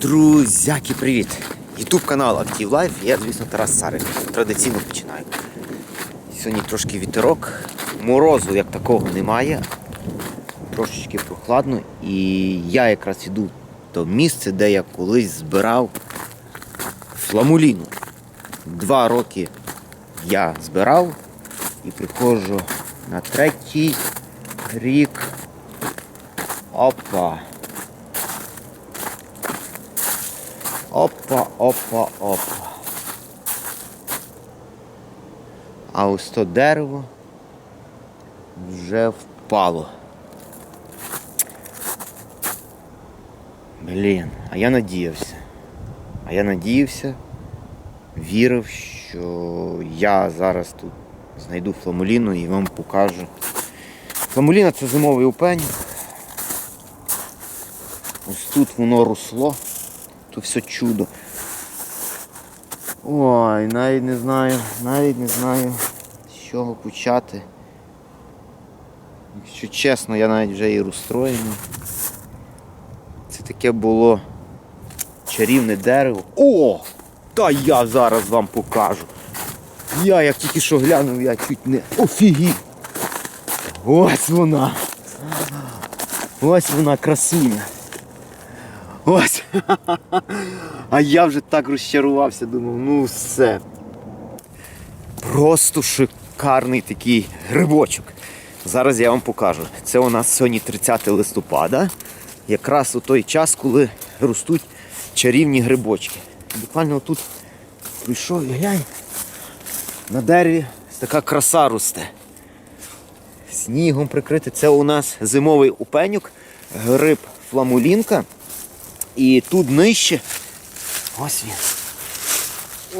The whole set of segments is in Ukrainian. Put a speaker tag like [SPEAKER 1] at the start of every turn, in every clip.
[SPEAKER 1] Друзяки, привіт! Ютуб канал Active Life, я, звісно, Тарас Царик. Традиційно починаю. Сьогодні трошки вітерок, морозу як такого немає. Трошечки прохладно. І я якраз іду в то місце, де я колись збирав фламуліну. Два роки я збирав і приходжу на третій рік. Опа! Опа, опа, опа. А ось то дерево вже впало. Блін, а я надіявся. А я надіявся, вірив, що я зараз тут знайду фламуліну і вам покажу. Фламуліна це зимовий упень. Ось тут воно росло. То все чудо. Ой, навіть не знаю, навіть не знаю, з чого почати. Якщо чесно, я навіть вже і розстроєний. Це таке було чарівне дерево. О! Та я зараз вам покажу. Я як тільки що глянув, я чуть не офігів. Ось вона. Ось вона красуня. Ось. А я вже так розчарувався, думав, ну все. Просто шикарний такий грибочок. Зараз я вам покажу. Це у нас сьогодні 30 листопада. Якраз у той час, коли ростуть чарівні грибочки. Буквально тут прийшов і глянь. На дереві така краса росте. Снігом прикрити. Це у нас зимовий упенюк, гриб фламулінка. І тут нижче. Ось він.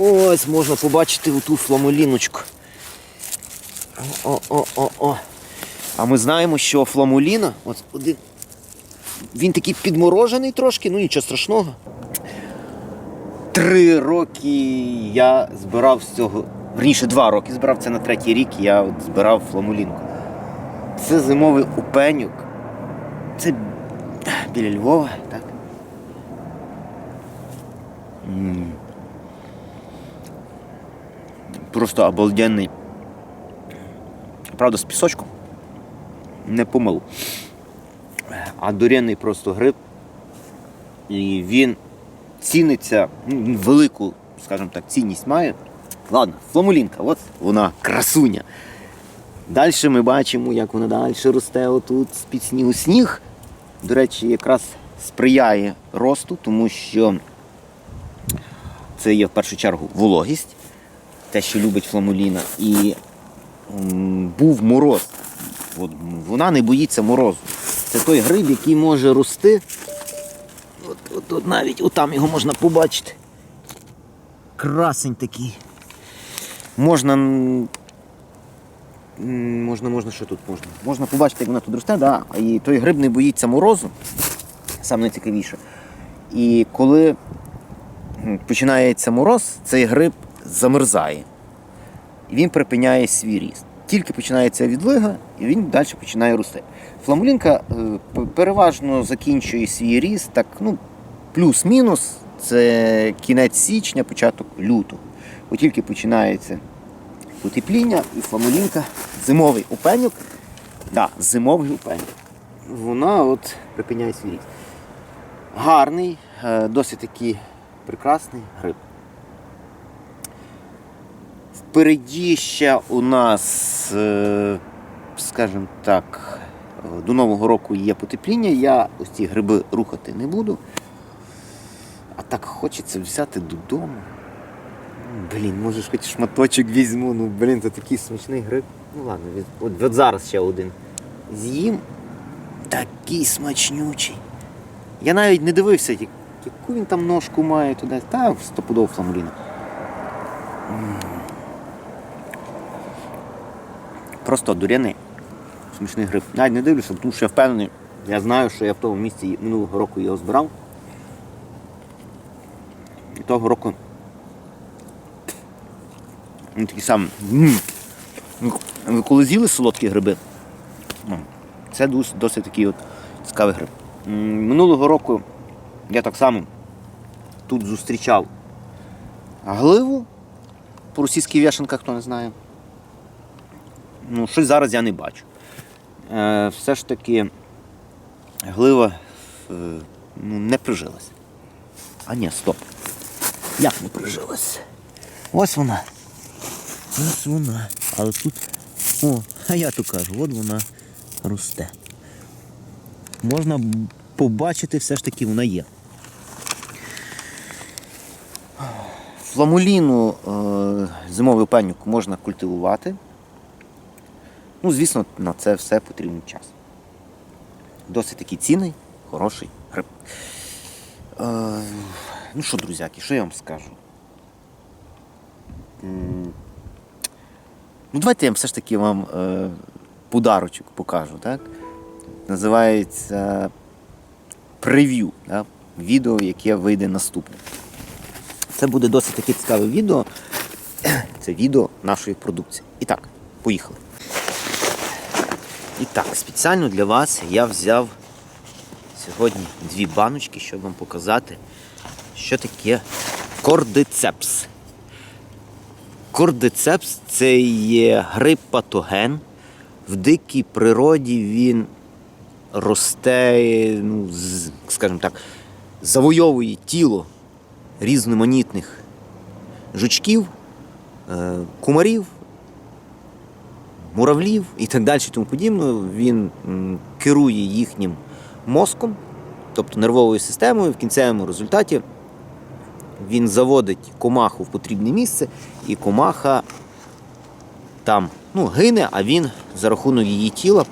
[SPEAKER 1] Ось можна побачити оту фламуліночку. О-о-о-о-о. А ми знаємо, що фламуліна, от один, він такий підморожений трошки, ну нічого страшного. Три роки я збирав з цього. Верніше, два роки збирав це на третій рік, я от збирав фламулінку. Це зимовий упенюк. Це біля Львова, так? Просто обалденний. Правда, з пісочком. Не помилу. А дуренний просто гриб. І він ціниться, ну, велику, скажімо так, цінність має. Ладно, фламулінка, от вона красуня. Далі ми бачимо, як вона далі росте отут з-під снігу. Сніг, до речі, якраз сприяє росту, тому що це є в першу чергу вологість, те, що любить фламуліна. І був мороз. От, вона не боїться морозу. Це той гриб, який може рости. От, от, от навіть отам його можна побачити. Красень такий. Можна. Можна, можна, що тут можна? Можна побачити, як вона тут росте, да. і той гриб не боїться морозу. Саме найцікавіше. І коли починається мороз, цей гриб замерзає. І він припиняє свій ріст. Тільки починається відлига, і він далі починає рости. Фламулінка е, переважно закінчує свій ріст, так, ну, плюс-мінус, це кінець січня, початок лютого. Бо тільки починається потепління, і фламулінка, зимовий упенюк, да, зимовий упенюк. Вона от припиняє свій ріст. Гарний, е, досить такий прекрасний гриб. Впереді ще у нас, е, скажімо так, до Нового року є потепління. Я ось ці гриби рухати не буду. А так хочеться взяти додому. Блін, може хоч шматочок візьму. Ну, блін, це такий смачний гриб. Ну ладно, от, от зараз ще один. З'їм такий смачнючий. Я навіть не дивився, яку він там ножку має туди. Та стопудово фламуліна. Просто дуряний. Смішний гриб. Навіть не дивлюся, тому що я впевнений, я знаю, що я в тому місці минулого року його збирав. І того року він такий сам. Ви- коли з'їли солодкі гриби? Це досить такий от цікавий гриб. Минулого року я так само тут зустрічав гливу. По російській вішенка, хто не знає. Ну, щось зараз я не бачу. Е, все ж таки глива е, ну, не прижилась. А ні, стоп. Як не прижилась? Ось вона. Ось вона. Але тут. О, а я то кажу, от вона росте. Можна побачити, все ж таки вона є. Фламуліну е, зимовий пенюк можна культивувати. Ну, звісно, на це все потрібен час. Досить такий цінний, хороший гриб. Е, ну що, друзяки, що я вам скажу? Ну, давайте я все ж таки вам е, подарочок покажу, так? Називається прев'ю, да? відео, яке вийде наступне. Це буде досить таке цікаве відео. Це відео нашої продукції. І так, поїхали. І так, спеціально для вас я взяв сьогодні дві баночки, щоб вам показати, що таке кордицепс. Кордицепс це є гриб патоген. В дикій природі він росте, ну, скажімо так, завойовує тіло різноманітних жучків, е, кумарів, муравлів і так далі. Тому подібне. Він керує їхнім мозком, тобто нервовою системою. В кінцевому результаті він заводить комаху в потрібне місце, і комаха там ну, гине, а він за рахунок її тіла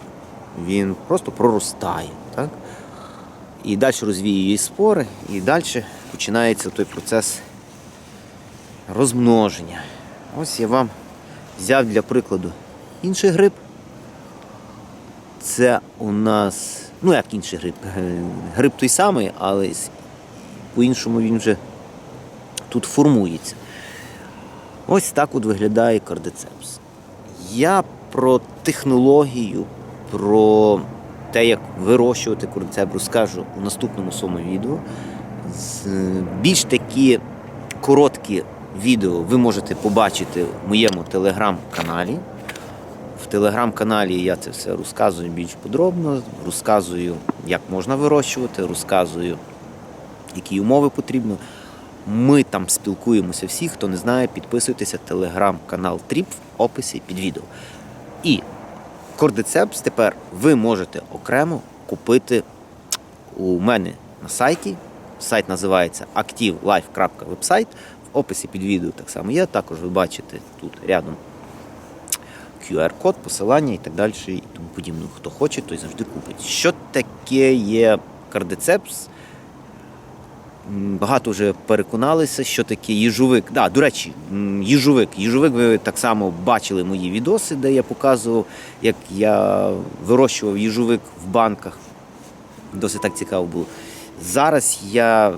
[SPEAKER 1] він просто проростає. Так? І далі розвіює спори, і далі починається той процес розмноження. Ось я вам взяв для прикладу інший гриб. Це у нас, ну як інший гриб, Е, гриб той самий, але по-іншому він вже тут формується. Ось так от виглядає кардицепс. Я про технологію, про те, як вирощувати кардицепс, розкажу у наступному своєму відео. З- Більш такі короткі відео ви можете побачити в моєму телеграм-каналі. В телеграм-каналі я це все розказую більш подробно, розказую, як можна вирощувати, розказую, які умови потрібно. Ми там спілкуємося всі, хто не знає, підписуйтеся телеграм-канал Тріп в описі під відео. І кордицепс тепер ви можете окремо купити у мене на сайті. Сайт називається activelife.website. В описі під відео так само є. Також ви бачите тут рядом QR-код, посилання і так далі, і тому подібне. Хто хоче, той завжди купить. Що таке є кардицепс? Багато вже переконалися, що таке їжовик. Да, до речі, їжовик. Їжовик ви так само бачили мої відоси, де я показував, як я вирощував їжовик в банках. Досить так цікаво було. Зараз я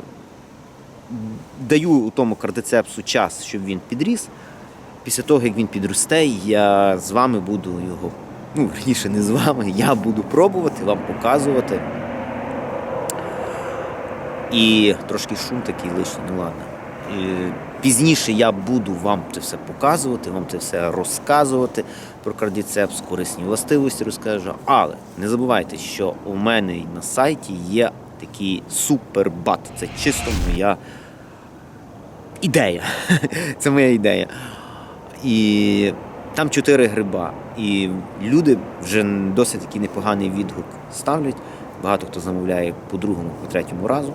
[SPEAKER 1] даю у тому кардицепсу час, щоб він підріс. Після того, як він підросте, я з вами буду його, ну, раніше не з вами, я буду пробувати, вам показувати. І трошки шум такий лишній, ну ладно. І пізніше я буду вам це все показувати, вам це все розказувати про кардіцепс, корисні властивості розкажу. Але не забувайте, що у мене на сайті є такий супербат. Це чисто моя ідея. Це моя ідея. І там чотири гриба. І люди вже досить такий непоганий відгук ставлять. Багато хто замовляє по другому, по третьому разу.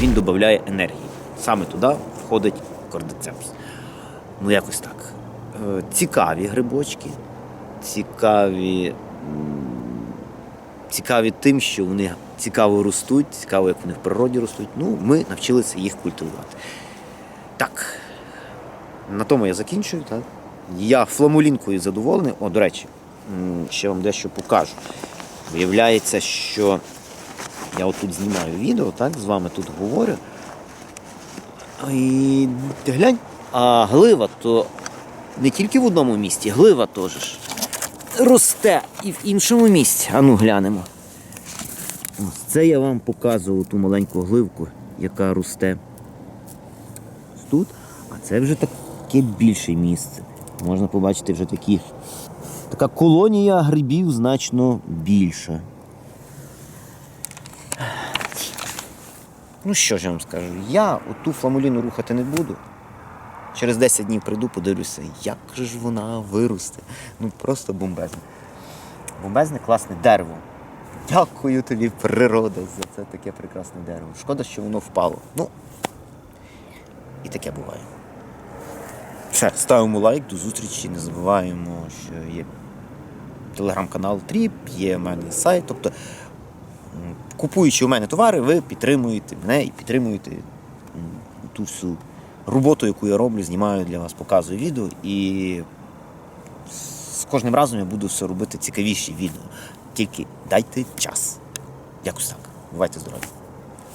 [SPEAKER 1] Він додає енергії. Саме туди входить кордицепс. Ну, якось так. Е, Цікаві грибочки, цікаві, цікаві тим, що вони цікаво ростуть, цікаво, як вони в природі ростуть. Ну, ми навчилися їх культивувати. Так, на тому я закінчую. Так? Я фламулінкою задоволений. О, до речі, ще вам дещо покажу. Виявляється, що я отут знімаю відео, так, з вами тут говорю. І глянь, а глива то не тільки в одному місці, глива теж росте і в іншому місці. А ну глянемо. Ось це я вам показував ту маленьку гливку, яка росте тут, а це вже таке більше місце. Можна побачити вже такі. Така колонія грибів значно більша. Ну що ж я вам скажу? Я оту фламуліну рухати не буду. Через 10 днів прийду, подивлюся, як ж вона виросте. Ну просто бомбезне. Бомбезне класне дерево. Дякую тобі, природа, за це таке прекрасне дерево. Шкода, що воно впало. Ну, і таке буває. Все, ставимо лайк, до зустрічі. Не забуваємо, що є телеграм-канал Тріп, є в мене сайт. Тобто, купуючи у мене товари, ви підтримуєте мене і підтримуєте ту всю роботу, яку я роблю, знімаю для вас, показую відео. І з кожним разом я буду все робити цікавіші відео. Тільки дайте час. Якось так. Бувайте здорові.